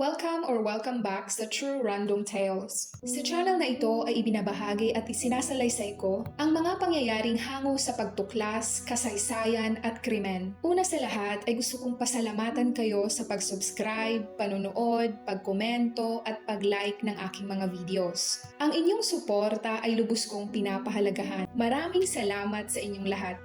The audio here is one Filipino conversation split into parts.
Welcome or welcome back sa True Random Tales. Sa channel na ito ay ibinabahagi at isinasalaysay ko ang mga pangyayaring hango sa pagtuklas, kasaysayan at krimen. Una sa lahat ay gusto kong pasalamatan kayo sa pag-subscribe, panonood, pagkomento at pag-like ng aking mga videos. Ang inyong suporta ay lubos kong pinapahalagahan. Maraming salamat sa inyong lahat.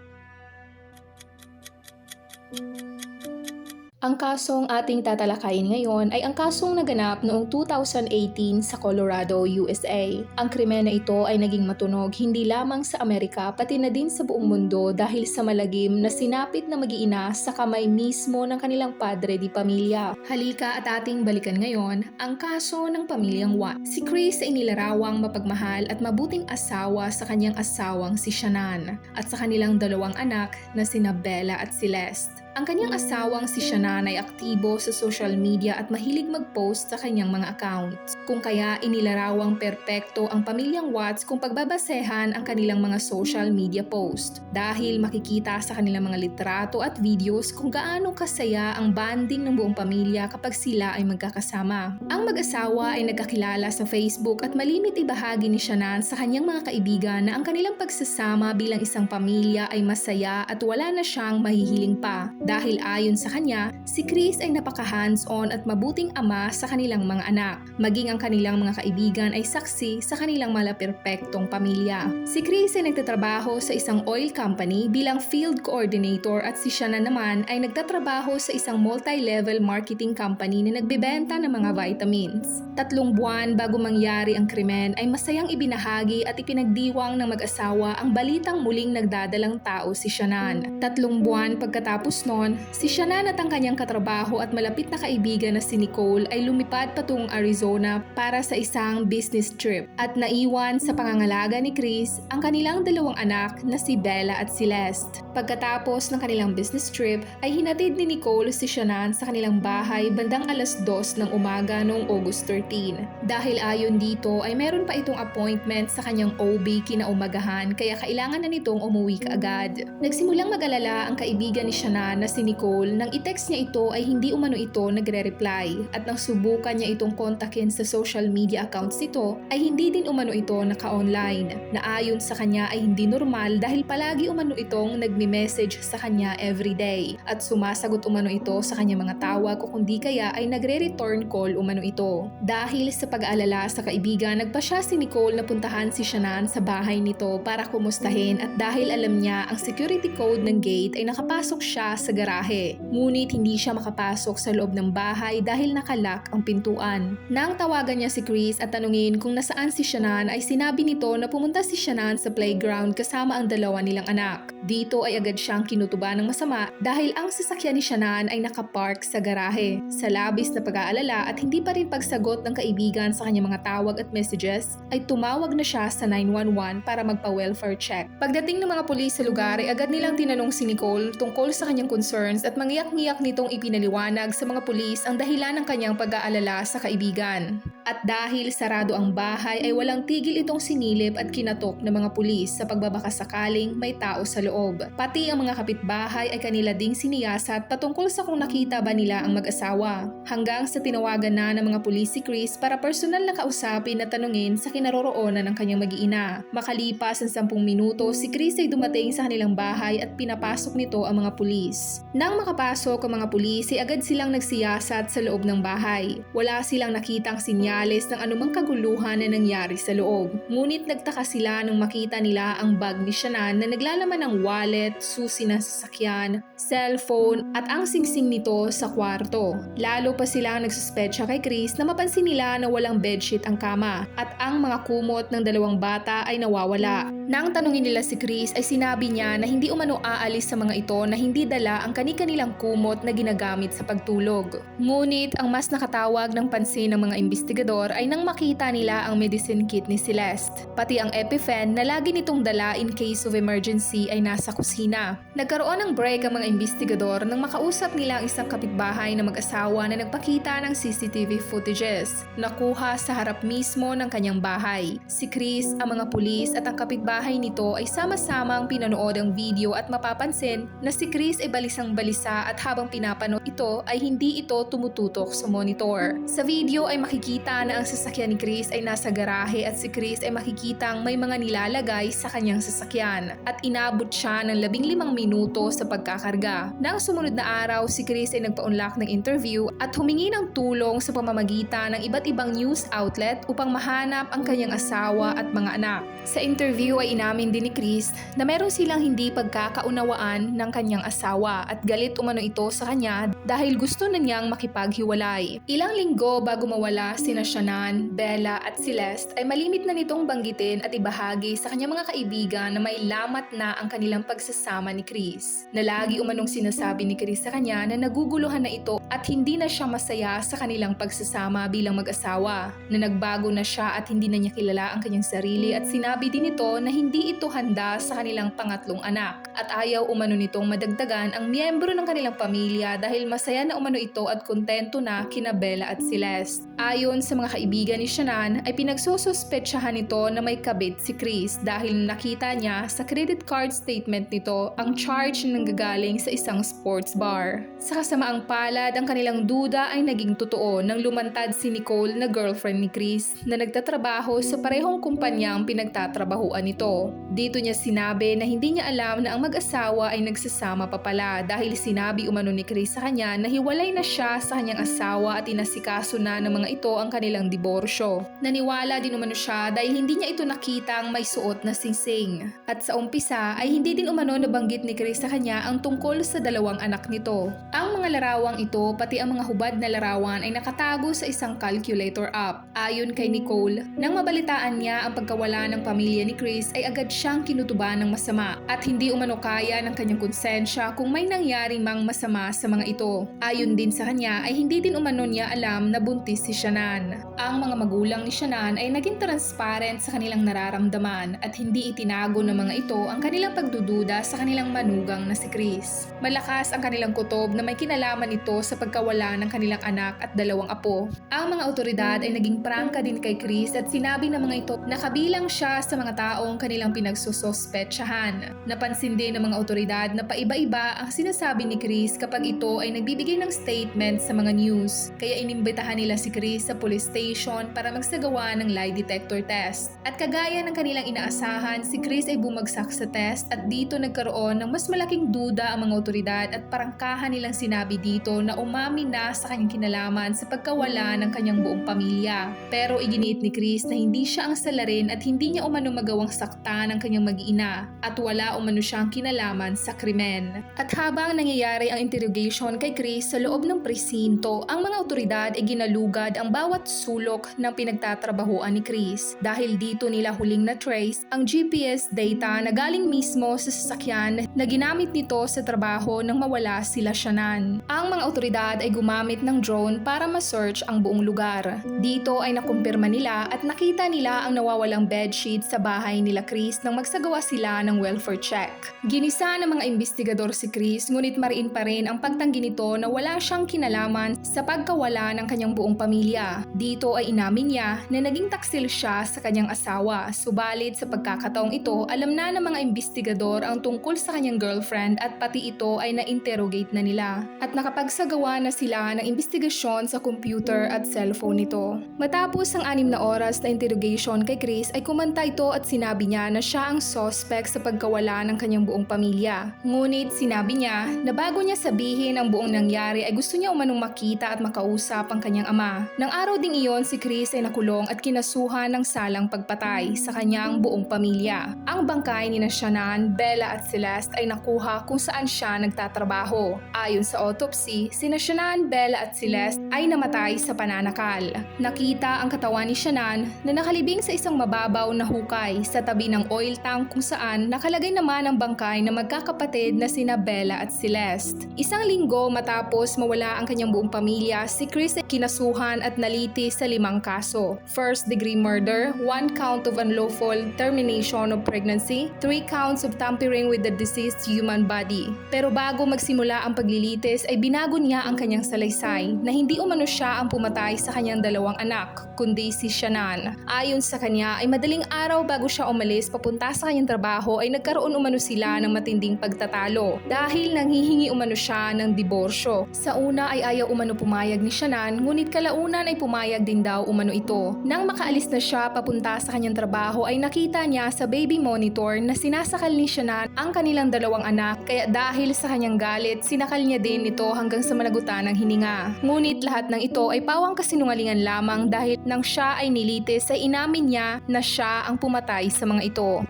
Ang kasong ating tatalakayin ngayon ay ang kasong naganap noong 2018 sa Colorado, USA. Ang krimen na ito ay naging matunog hindi lamang sa Amerika pati na din sa buong mundo dahil sa malagim na sinapit na mag-iina sa kamay mismo ng kanilang padre di pamilya. Halika at ating balikan ngayon ang kaso ng pamilyang Watt. Si Chris ay nilarawang mapagmahal at mabuting asawa sa kanyang asawang si Shannon at sa kanilang dalawang anak na sina Bella at Celeste. Ang kanyang asawang si Shannon ay aktibo sa social media at mahilig mag-post sa kanyang mga accounts. Kung kaya inilarawang perpekto ang pamilyang Watts kung pagbabasehan ang kanilang mga social media post. Dahil makikita sa kanilang mga litrato at videos kung gaano kasaya ang banding ng buong pamilya kapag sila ay magkakasama. Ang mag-asawa ay nagkakilala sa Facebook at malimit ibahagi ni Shannon sa kanyang mga kaibigan na ang kanilang pagsasama bilang isang pamilya ay masaya at wala na siyang mahihiling pa. Dahil ayon sa kanya, si Chris ay napaka-hands-on at mabuting ama sa kanilang mga anak. Maging ang kanilang mga kaibigan ay saksi sa kanilang malaperpektong pamilya. Si Chris ay nagtatrabaho sa isang oil company bilang field coordinator at si Shana naman ay nagtatrabaho sa isang multi-level marketing company na nagbebenta ng mga vitamins. Tatlong buwan bago mangyari ang krimen ay masayang ibinahagi at ipinagdiwang ng mag-asawa ang balitang muling nagdadalang tao si Shannon. Tatlong buwan pagkatapos no noon, si Shannon at ang kanyang katrabaho at malapit na kaibigan na si Nicole ay lumipad patungong Arizona para sa isang business trip at naiwan sa pangangalaga ni Chris ang kanilang dalawang anak na si Bella at Celeste. Pagkatapos ng kanilang business trip ay hinatid ni Nicole si Shannon sa kanilang bahay bandang alas 2 ng umaga noong August 13. Dahil ayon dito ay meron pa itong appointment sa kanyang OB kinaumagahan kaya kailangan na nitong umuwi kaagad. Nagsimulang mag-alala ang kaibigan ni Shannon na si Nicole nang i-text niya ito ay hindi umano ito nagre-reply at nang subukan niya itong kontakin sa social media accounts nito ay hindi din umano ito naka-online na ayon sa kanya ay hindi normal dahil palagi umano itong nagmi-message sa kanya everyday at sumasagot umano ito sa kanya mga tawag o kundi kaya ay nagre-return call umano ito. Dahil sa pag-aalala sa kaibigan, nagpa siya si Nicole na puntahan si Shannon sa bahay nito para kumustahin at dahil alam niya ang security code ng gate ay nakapasok siya sa garahe. Ngunit hindi siya makapasok sa loob ng bahay dahil nakalak ang pintuan. Nang tawagan niya si Chris at tanungin kung nasaan si Shannon ay sinabi nito na pumunta si Shannon sa playground kasama ang dalawa nilang anak. Dito ay agad siyang kinutuba ng masama dahil ang sasakyan ni Shannon ay nakapark sa garahe. Sa labis na pag-aalala at hindi pa rin pagsagot ng kaibigan sa kanyang mga tawag at messages ay tumawag na siya sa 911 para magpa-welfare check. Pagdating ng mga pulis sa lugar ay agad nilang tinanong si Nicole tungkol sa kanyang concerns at mangiyak-ngiyak nitong ipinaliwanag sa mga pulis ang dahilan ng kanyang pag-aalala sa kaibigan. At dahil sarado ang bahay ay walang tigil itong sinilip at kinatok ng mga pulis sa pagbabaka sakaling may tao sa loob. Pati ang mga kapitbahay ay kanila ding siniyasat patungkol sa kung nakita ba nila ang mag-asawa. Hanggang sa tinawagan na ng mga pulis si Chris para personal na kausapin at tanungin sa kinaroroonan ng kanyang mag-iina. Makalipas ang 10 minuto, si Chris ay dumating sa kanilang bahay at pinapasok nito ang mga pulis. Nang makapasok ang mga pulis ay agad silang nagsiyasat sa loob ng bahay. Wala silang nakitang sinyales ng anumang kaguluhan na nangyari sa loob. Ngunit nagtaka sila nang makita nila ang bag ni Shannon na naglalaman ng wallet, susi ng sasakyan, cellphone at ang singsing nito sa kwarto. Lalo pa silang nagsuspecha kay Chris na mapansin nila na walang bedsheet ang kama at ang mga kumot ng dalawang bata ay nawawala. Nang tanungin nila si Chris ay sinabi niya na hindi umano aalis sa mga ito na hindi dala ang kani-kanilang kumot na ginagamit sa pagtulog. Ngunit ang mas nakatawag ng pansin ng mga investigador ay nang makita nila ang medicine kit ni Celeste. Pati ang EpiPen na lagi nitong dala in case of emergency ay nasa kusina. Nagkaroon ng break ang mga investigador nang makausap nila ang isang kapitbahay na mag-asawa na nagpakita ng CCTV footages. Nakuha sa harap mismo ng kanyang bahay. Si Chris, ang mga pulis at ang kapitbahay nito ay sama-samang pinanood ang video at mapapansin na si Chris ay balisang balisa at habang pinapanood ito ay hindi ito tumututok sa monitor. Sa video ay makikita na ang sasakyan ni Chris ay nasa garahe at si Chris ay makikitang may mga nilalagay sa kanyang sasakyan at inabot siya ng labing limang minuto sa pagkakarga. Nang sumunod na araw, si Chris ay nagpa-unlock ng interview at humingi ng tulong sa pamamagitan ng iba't ibang news outlet upang mahanap ang kanyang asawa at mga anak. Sa interview ay inamin din ni Chris na meron silang hindi pagkakaunawaan ng kanyang asawa at galit umano ito sa kanya dahil gusto na niyang makipaghiwalay. Ilang linggo bago mawala sina Shannon, Bella at Celeste ay malimit na nitong banggitin at ibahagi sa kanyang mga kaibigan na may lamat na ang kanilang pagsasama ni Chris. Na lagi umanong sinasabi ni Chris sa kanya na naguguluhan na ito at hindi na siya masaya sa kanilang pagsasama bilang mag-asawa. Na nagbago na siya at hindi na niya kilala ang kanyang sarili at sinabi din ito na hindi ito handa sa kanilang pangatlong anak. At ayaw umano nitong madagdagan ang miyembro ng kanilang pamilya dahil masaya na umano ito at kontento na kina Bella at Celeste. Ayon sa mga kaibigan ni Shannon ay pinagsususpetsyahan nito na may kabit si Chris dahil nakita niya sa credit card statement nito ang charge na nanggagaling sa isang sports bar. Sa kasamaang palad, ang kanilang duda ay naging totoo nang lumantad si Nicole na girlfriend ni Chris na nagtatrabaho sa parehong kumpanyang pinagtatrabahuan nito. Dito niya sinabi na hindi niya alam na ang mag-asawa ay nagsasama pa pala dahil sinabi umano ni Chris sa kanya na hiwalay na siya sa kanyang asawa at inasikaso na ng mga ito ang kanilang diborsyo. Naniwala din umano siya dahil hindi niya ito nakitang may suot na singsing. At sa umpisa ay hindi din umano nabanggit ni Chris sa kanya ang tungkol sa dalawang anak nito. Ang mga larawang ito pati ang mga hubad na larawan ay nakatago sa isang calculator app. Ayon kay Nicole, nang mabalitaan niya ang pagkawala ng pamilya ni Chris ay agad siyang kinutuban ng masama at hindi umano kaya ng kanyang konsensya kung may nangyari mang masama sa mga ito. Ayon din sa kanya ay hindi din umano niya alam na buntis si Shannon. Ang mga magulang ni Shannon ay naging transparent sa kanilang nararamdaman at hindi itinago ng mga ito ang kanilang pagdududa sa kanilang manugang na si Chris. Malakas ang kanilang kutob na may kinalaman ito sa pagkawala ng kanilang anak at dalawang apo. Ang mga otoridad ay naging prangka din kay Chris at sinabi ng mga ito na kabilang siya sa mga taong kanilang pinagsusospetsyahan. Napansin din ng mga otoridad na paiba-iba ang sinasabi ni Chris kapag ito ay nagbibigay ng statement sa mga news. Kaya inimbitahan nila si Chris sa police station para magsagawa ng lie detector test. At kagaya ng kanilang inaasahan, si Chris ay bumagsak sa test at dito nagkaroon ng mas malaking duda ang mga otoridad at parangkahan nilang sinabi dito na umami na sa kanyang kinalaman sa pagkawala ng kanyang buong pamilya. Pero iginiit ni Chris na hindi siya ang salarin at hindi niya umano magawang sakta ng kanyang mag-ina at wala umano siyang kinalaman sa krimen. At habang nangyayari ang interrogation kay Chris sa loob ng presinto, ang mga otoridad ay ginalugad ang bawat sulok ng pinagtatrabahuan ni Chris dahil dito nila huling na trace ang GPS data na galing mismo sa sasakyan na ginamit nito sa trabaho nang mawala sila Shannon. Ang mga otoridad ay gumamit ng drone para ma-search ang buong lugar. Dito ay nakumpirma nila at nakita nila ang nawawalang bedsheet sa bahay nila Chris nang magsagawa sila ng welfare check. Ginisa ng mga investigador si Chris ngunit mariin pa rin ang pagtanggi nito na wala siyang kinalaman sa pagkawala ng kanyang buong pamilya. Dito ay inamin niya na naging taksil siya sa kanyang asawa. Subalit sa pagkakataong ito, alam na ng mga investigador ang tungkol sa kanyang girlfriend at pati ito ay na-interrogate na nila. At nakapagsagawa na sila ng investigasyon sa computer at cellphone nito. Matapos ang anim na oras na interrogation kay Chris ay kumanta ito at sinabi niya na siya ang suspect sa pagkawala ng kanyang buong pamilya. Ngunit sinabi niya na bago niya sabihin ang buong nangyari ay gusto niya umanong makita at makausap ang kanyang ama. Nang araw ding iyon si Chris ay nakulong at kinasuhan ng salang pagpatay sa kanyang buong pamilya. Ang bangkay ni Shannon, Bella at Celeste ay nakuha kung saan siya nagtatrabaho. Ayon sa autopsy, sina Shannon, Bella at Celeste ay namatay sa pananakal. Nakita ang katawan ni Shannon na nakalibing sa isang mababaw na hukay sa tabi ng oil tank kung saan nakalagay naman ang bangkay na magkakapatid na sina Bella at Celeste. Isang linggo matapos mawala ang kanyang buong pamilya, si Chris ay kinasuhan at naliti sa limang kaso. First degree murder, one count of unlawful termination of pregnancy, three counts of tampering tampering with the deceased human body. Pero bago magsimula ang paglilitis ay binago niya ang kanyang salaysay na hindi umano siya ang pumatay sa kanyang dalawang anak, kundi si Shannon. Ayon sa kanya ay madaling araw bago siya umalis papunta sa kanyang trabaho ay nagkaroon umano sila ng matinding pagtatalo dahil nanghihingi umano siya ng diborsyo. Sa una ay ayaw umano pumayag ni Shannon ngunit kalaunan ay pumayag din daw umano ito. Nang makaalis na siya papunta sa kanyang trabaho ay nakita niya sa baby monitor na sinasakal ni Shannon ang kanilang dalawang anak kaya dahil sa kanyang galit sinakal niya din ito hanggang sa malagutan ng hininga. Ngunit lahat ng ito ay pawang kasinungalingan lamang dahil nang siya ay nilitis ay inamin niya na siya ang pumatay sa mga ito.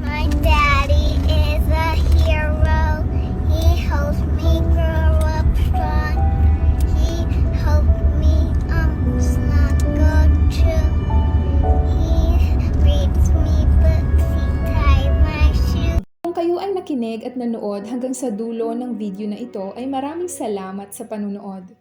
My daddy nanood hanggang sa dulo ng video na ito ay maraming salamat sa panunood.